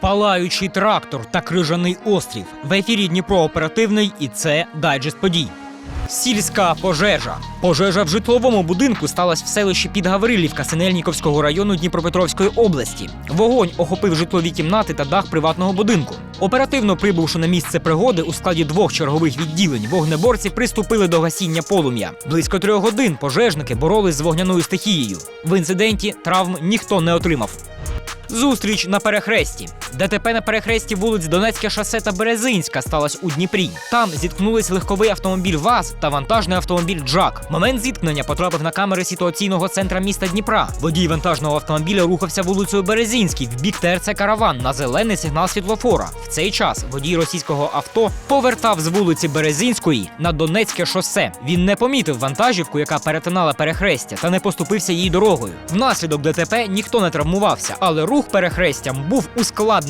Палаючий трактор та крижаний острів. В ефірі Дніпро оперативний і це дайджест подій. Сільська пожежа. Пожежа в житловому будинку сталася в селищі Підгаврилівка Синельніковського району Дніпропетровської області. Вогонь охопив житлові кімнати та дах приватного будинку. Оперативно прибувши на місце пригоди у складі двох чергових відділень, вогнеборці приступили до гасіння полум'я. Близько трьох годин пожежники боролись з вогняною стихією. В інциденті травм ніхто не отримав. Зустріч на перехресті. ДТП на перехресті вулиць Донецьке шосе та Березинська сталося у Дніпрі. Там зіткнулись легковий автомобіль ВАЗ та вантажний автомобіль Джак. Момент зіткнення потрапив на камери ситуаційного центра міста Дніпра. Водій вантажного автомобіля рухався вулицею Березинській в бік ТРЦ Караван на зелений сигнал світлофора. В цей час водій російського авто повертав з вулиці Березинської на Донецьке шосе. Він не помітив вантажівку, яка перетинала перехрестя, та не поступився її дорогою. Внаслідок ДТП ніхто не травмувався, але рух перехрестям був ускладнений.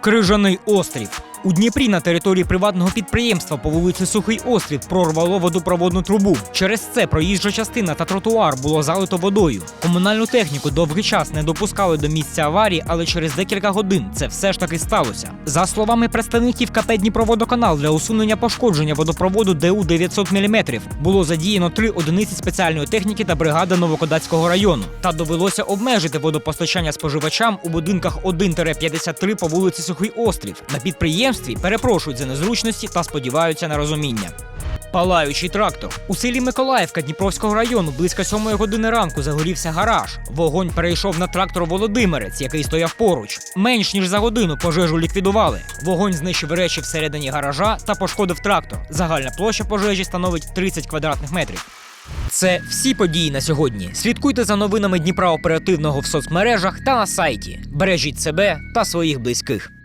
Крижаний острів. У Дніпрі на території приватного підприємства по вулиці Сухий Острів прорвало водопроводну трубу. Через це проїжджа частина та тротуар було залито водою. Комунальну техніку довгий час не допускали до місця аварії, але через декілька годин це все ж таки сталося. За словами представників КП Дніпроводоканал для усунення пошкодження водопроводу ДУ 900 мм було задіяно три одиниці спеціальної техніки та бригада Новокодацького району. Та довелося обмежити водопостачання споживачам у будинках 1-53 по вулиці Сухий Острів. На підприємстві перепрошують за незручності та сподіваються на розуміння. Палаючий трактор у селі Миколаївка Дніпровського району близько сьомої години ранку загорівся гараж. Вогонь перейшов на трактор Володимирець, який стояв поруч. Менш ніж за годину пожежу ліквідували. Вогонь знищив речі всередині гаража та пошкодив трактор. Загальна площа пожежі становить 30 квадратних метрів. Це всі події на сьогодні. Слідкуйте за новинами Дніпра оперативного в соцмережах та на сайті. Бережіть себе та своїх близьких.